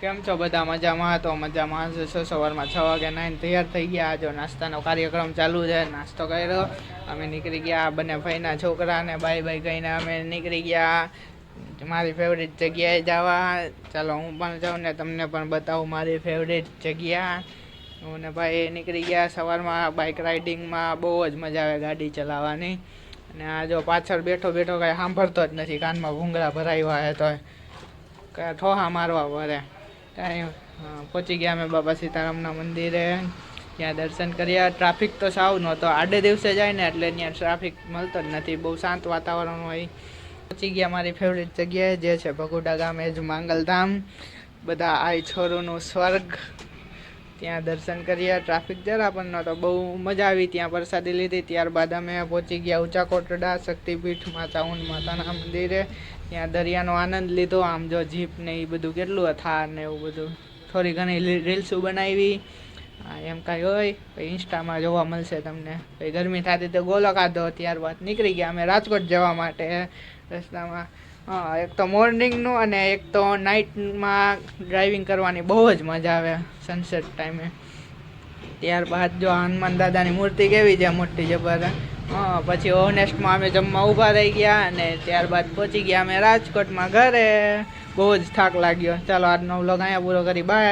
કેમ છો? બધા મજામાં? તો મજામાં જશો સવારમાં છ વાગે નાઈને તૈયાર થઈ ગયા. જો નાસ્તાનો કાર્યક્રમ ચાલુ છે. નાસ્તો કર્યો. અમે નીકળી ગયા બંને ભાઈના છોકરાને. બાય બાય કહીને અમે નીકળી ગયા. મારી ફેવરેટ જગ્યાએ જવા. ચાલો હું પણ જાઉં ને તમને પણ બતાવું મારી ફેવરેટ જગ્યા. હું ને ભાઈ નીકળી ગયા સવારમાં બાઇક રાઇડિંગમાં બહુ જ મજા આવે ગાડી ચલાવવાની. અને આ જો પાછળ બેઠો બેઠો કાંઈ સાંભળતો જ નથી. કાનમાં ભૂંગળા ભરાઈ હે તો. ઠોહા મારવા પડે. કાંઈ પહોંચી ગયા અમે બાબા સીતારામના મંદિરે. ત્યાં દર્શન કર્યા. ટ્રાફિક તો સાવ નહોતો. આડે દિવસે જાય ને એટલે ત્યાં ટ્રાફિક મળતો જ નથી. બહુ શાંત વાતાવરણ હોય. પહોંચી ગયા મારી ફેવરેટ જગ્યાએ, જે છે ભગોડા એ જ માંગલધામ. બધા આ છોરોનું સ્વર્ગ. ત્યાં દર્શન કર્યા ટ્રાફિક જરા પણ નહોતો. બહુ મજા આવી ત્યાં પ્રસાદી લીધી. ત્યારબાદ અમે પહોંચી ગયા ઊંચા કોટડા શક્તિપીઠમાં ઊંડ માતાના મંદિરે. ત્યાં દરિયાનો આનંદ લીધો. આમ જો જીપ ને એ બધું કેટલું થાર ને એવું બધું. થોડી ઘણી રીલ્સો બનાવી. એમ કાંઈ હોય પછી ઇન્સ્ટામાં જોવા મળશે તમને. પછી ગરમી થતી તો ગોલો કાઢો ત્યારબાદ નીકળી ગયા. અમે રાજકોટ જવા માટે રસ્તામાં. હા, એક તો મોર્નિંગનું અને એક તો નાઇટમાં ડ્રાઇવિંગ કરવાની બહુ જ મજા આવે સનસેટ ટાઈમે ત્યારબાદ જો હનુમાન દાદાની મૂર્તિ કેવી છે, મોટી જબર. હા, પછી ઓનેસ્ટમાં અમે જમવા ઊભા રહી ગયા અને ત્યારબાદ પહોંચી ગયા અમે રાજકોટમાં ઘરે. બહુ જ થાક લાગ્યો. ચાલો આજનો વ્લોગ અહીંયા પૂરો કરી. બાય